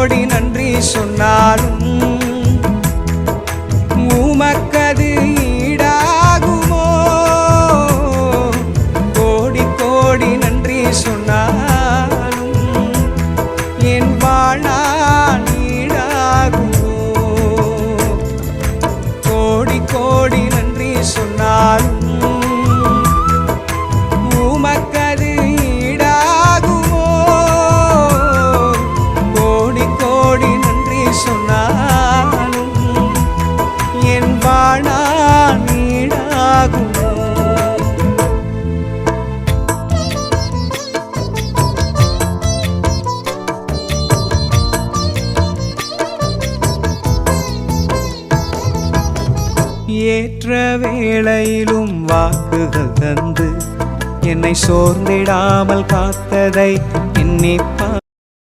கோடி நன்றி சொன்னாலும் உமக்கது ஈடாகுமோ? கோடி கோடி நன்றி சொன்னாலும் என் வாழ்நாள் ஈடாகுமோ? கோடி கோடி என் வாழ்நாள் ஏற்ற வேளையிலும் வாக்குகள் தந்து என்னை சோர்ந்திடாமல் காத்ததை எண்ணி